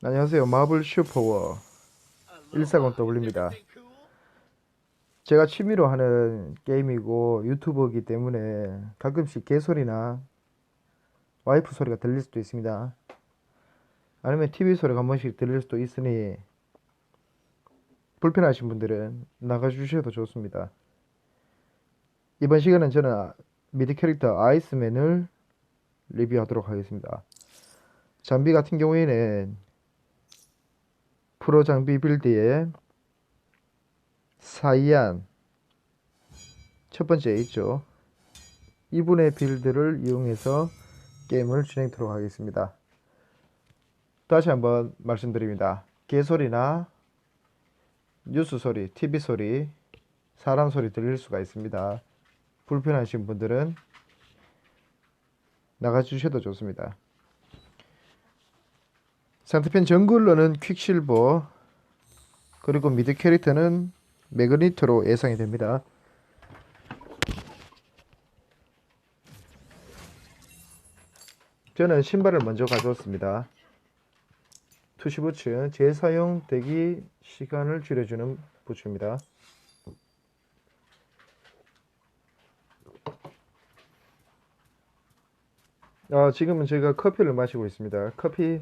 안녕하세요. 마블 슈퍼워 140W입니다. 제가 취미로 하는 게임이고 유튜버이기 때문에 가끔씩 개소리나 와이프 소리가 들릴 수도 있습니다. 아니면 TV 소리가 한 번씩 들릴 수도 있으니 불편하신 분들은 나가주셔도 좋습니다. 이번 시간은 저는 미드 캐릭터 아이스맨을 리뷰하도록 하겠습니다. 장비 같은 경우에는 프로 장비 빌드에 사이안 첫 번째 있죠. 이분의 빌드를 이용해서 게임을 진행토록 하겠습니다. 다시 한번 말씀드립니다. 개소리나 뉴스 소리, TV 소리, 사람 소리 들릴 수가 있습니다. 불편하신 분들은 나가주셔도 좋습니다. 상대편 정글러는 퀵실버 그리고 미드 캐릭터는 매그니트로 예상이 됩니다. 저는 신발을 먼저 가져왔습니다. 투시 부츠 재사용 대기 시간을 줄여주는 부츠입니다. 아, 지금은 제가 커피를 마시고 있습니다. 커피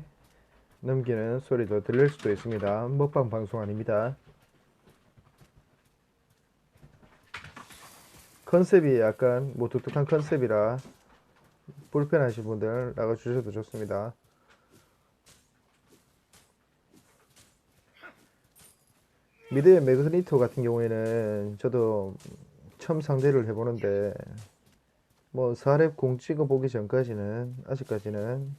넘기는 소리도 들릴 수도 있습니다. 먹방 방송 아닙니다. 컨셉이 약간 뭐 독특한 컨셉이라 불편하신 분들 나가주셔도 좋습니다. 미드의 매그니토 같은 경우에는 저도 처음 상대를 해보는데 뭐 4렙 공 찍어보기 전까지는 아직까지는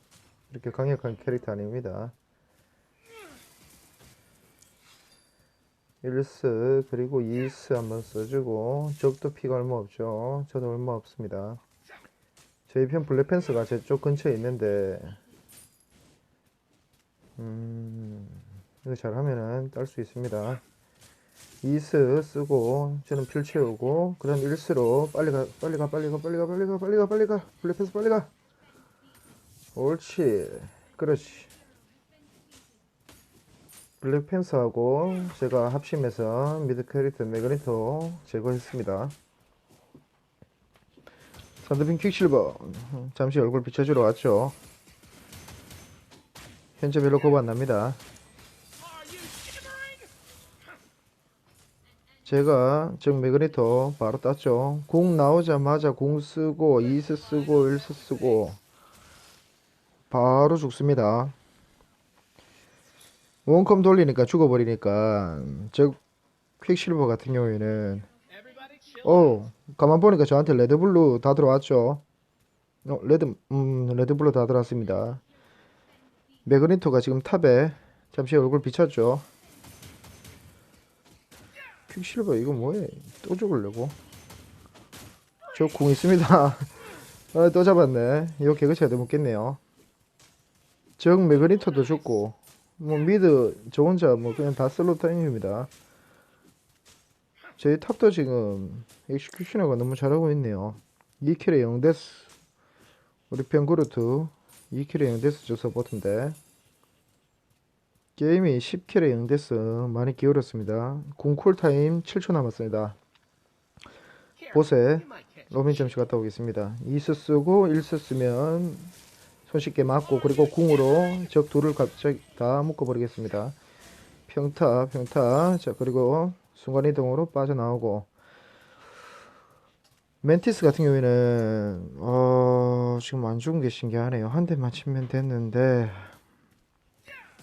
이렇게 강력한 캐릭터 아닙니다. 1스 그리고 2스 한번 써주고 적도 피가 얼마 없죠. 저도 얼마 없습니다. 저희 편 블랙팬서가 제 쪽 근처에 있는데 음 이거 잘하면은 딸 수 있습니다. 2스 쓰고 저는 필 채우고 그 다음 1스로 빨리 가 빨리 가 빨리 가 빨리 가 빨리 가 빨리 가 빨리 가 블랙팬서 빨리 가 옳지. 그렇지. 블랙팬서하고 제가 합심해서 미드 캐릭터 매그니토 제거했습니다. 상대편 퀵실버. 잠시 얼굴 비춰주러 왔죠. 현재 별로 거부 안납니다. 제가 지금 매그니토 바로 땄죠. 공 나오자마자 공 쓰고 2스 쓰고 1스 쓰고 바로 죽습니다. 원컴 돌리니까 죽어버리니까 저 퀵실버 같은 경우에는 어 가만 보니까 저한테 레드블루 다 들어왔죠. 어 레드 음 레드블루 다 들어왔습니다. 매그니토가 지금 탑에 잠시 얼굴 비쳤죠. 퀵실버 이거 뭐해? 또 죽으려고? 저궁 있습니다. 아, 또 잡았네. 이거 개그치가 더 묻겠네요. 정 매그니터도 좋고 뭐 미드 저 혼자 뭐 그냥 다 슬로 타임입니다. 저희 탑도 지금 엑시큐셔너가 너무 잘하고 있네요. 2킬에 0데스 우리 펜구르트 2킬에 0데스 저 서포트인데 게임이 10킬에 0데스 많이 기울었습니다. 궁쿨 타임 7초 남았습니다. 보세 로빈 잠시 갔다 오겠습니다. 2스 쓰고 1스 쓰면 손쉽게 맞고 그리고 궁으로 적 둘을 갑자기 다 묶어버리겠습니다. 평타 평타 자 그리고 순간이동으로 빠져나오고 멘티스 같은 경우에는 어 지금 안 죽은 게 신기하네요. 한 대만 치면 됐는데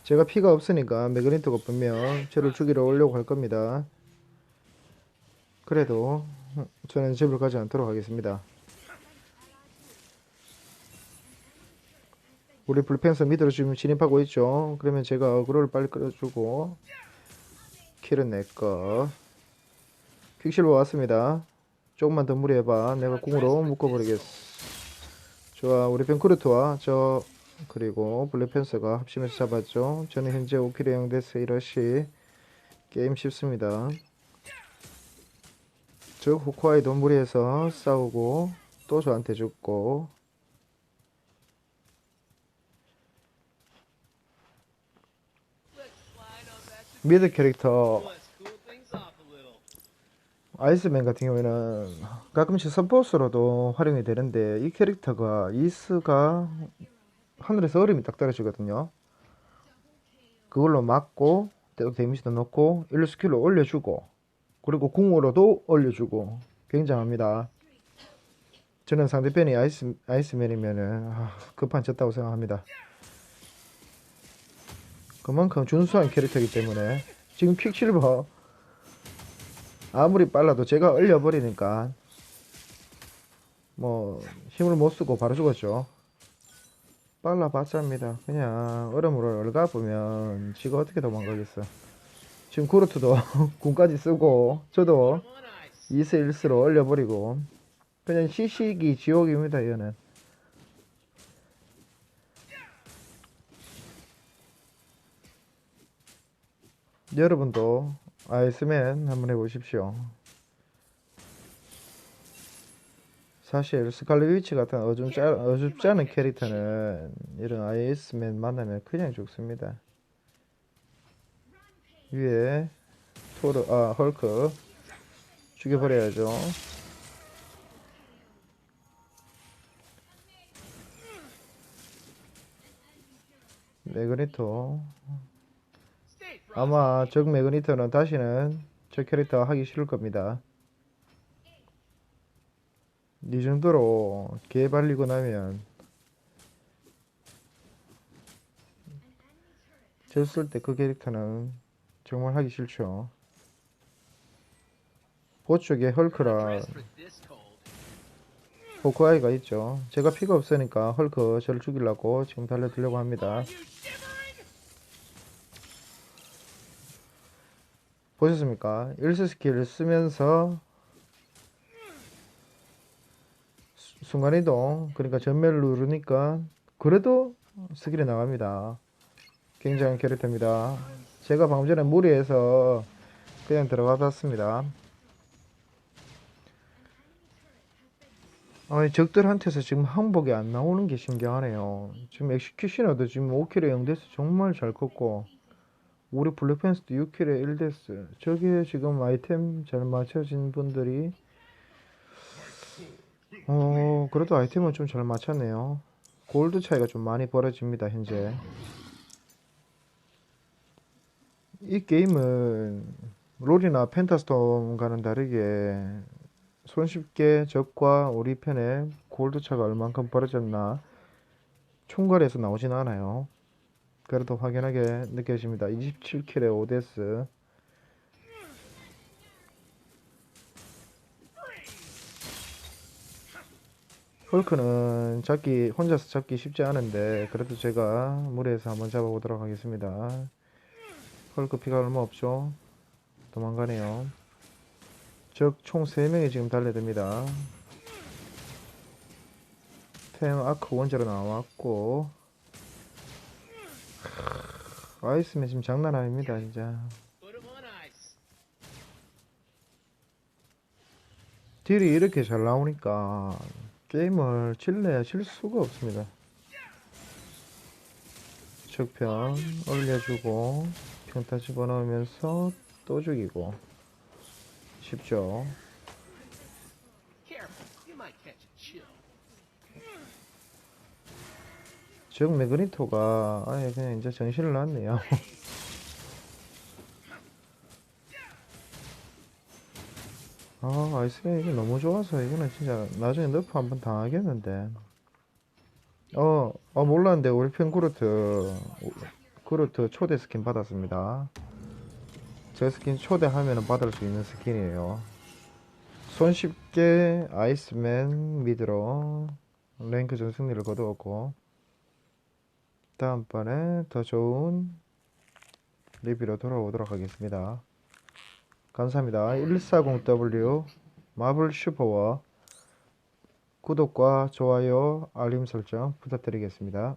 제가 피가 없으니까 매그니트가 분명 저를 죽이러 오려고 할 겁니다. 그래도 저는 집을 가지 않도록 하겠습니다. 우리 불펜서 미드로 지금 진입하고 있죠. 그러면 제가 어그로를 빨리 끌어주고 킬은 내꺼 퀵실버 왔습니다. 조금만 더 무리해봐. 내가 궁으로 묶어버리겠어. 좋아. 우리 벤쿠르트와 저 그리고 블랙팬서가 합심해서 잡았죠. 저는 현재 5킬에 0데스 이러시 게임 쉽습니다. 저 호크아이도 무리해서 싸우고 또 저한테 죽고 미드 캐릭터. 아이스맨 같은 경우에는 가끔씩 서포스로도 활용이 되는데 이 캐릭터가 이스가 하늘에서 얼음이 딱 떨어지거든요. 그걸로 또 데미지도 넣고 일루 스킬로 올려주고 그리고 궁으로도 올려주고 굉장합니다. 저는 상대편이 아이스, 아이스맨이면은 아, 급한 졌다고 생각합니다. 그만큼 준수한 캐릭터이기 때문에 지금 퀵실버 아무리 빨라도 제가 얼려버리니까 뭐 힘을 못 쓰고 바로 죽었죠. 빨라봤자입니다. 그냥 얼음으로 얼가보면 지가 어떻게 도망가겠어. 지금 구르트도 군까지 쓰고 저도 On ice. 2세 1스로 얼려버리고 그냥 시식이 지옥입니다. 이거는. 여러분도 아이스맨 한번 해보십시오. 사실 스칼렛 위치 같은 어줍지, 않- 어줍지 않은 캐릭터는 이런 아이스맨 만나면 그냥 죽습니다. 위에 토르, 아 헐크 죽여버려야죠. frosty. 아마 적 매그니터는 다시는 저 캐릭터 하기 싫을 겁니다. 이 정도로 개 발리고 나면 졌을 때 그 캐릭터는 정말 하기 싫죠. 보쪽에 cold. 호크아이가 있죠. 제가 피가 없으니까 헐크 저를 죽이려고 지금 달려들려고 합니다. 보셨습니까? 1스 스킬을 쓰면서 수- 순간이동 그러니까 전멸 누르니까 그래도 스킬이 나갑니다. 굉장한 캐릭터입니다. 제가 방금 전에 무리해서 그냥 들어가 봤습니다. 아니 적들한테서 지금 항복이 안 나오는 게 신기하네요. 지금 엑시큐셔너도 지금 5킬에 0데스 정말 잘 컸고 우리 블랙팬스도 6킬에 1데스 저게 지금 아이템 잘 맞춰진 분들이 어 그래도 아이템은 좀 잘 맞췄네요. 골드 차이가 좀 많이 벌어집니다 현재. 이 게임은 롤이나 펜타스톰과는 다르게 손쉽게 적과 우리 편의 골드 차가 얼만큼 벌어졌나 총괄해서 나오진 않아요. 그래도 확연하게 느껴집니다. 27킬에 5데스. 헐크는 잡기 혼자서 잡기 쉽지 않은데 그래도 제가 무리해서 한번 잡아보도록 하겠습니다. 헐크 피가 얼마 없죠? 도망가네요. 적총 3명이 지금 달려듭니다. 템 아크 원자로 나왔고 크, 아이스맨 지금 장난 아닙니다 진짜. 딜이 이렇게 잘 나오니까 게임을 칠래야 칠 수가 없습니다. 적편 올려주고 평타 집어넣으면서 또 죽이고. 쉽죠 적 매그니토가 아예 그냥 이제 정신을 놨네요. 아 아이스맨 이게 너무 좋아서 이거는 진짜 나중에 너프 한번 당하겠는데. 어, 어 몰랐는데 우리 편 구르트 구르트 초대 스킨 받았습니다. 저 스킨 초대하면 받을 수 있는 스킨이에요. 손쉽게 아이스맨 미드로 랭크전 승리를 거두었고 다음번에 더 좋은 리뷰로 돌아오도록 하겠습니다. 감사합니다. 140W 마블 슈퍼워 구독과 좋아요, 알림 설정 부탁드리겠습니다.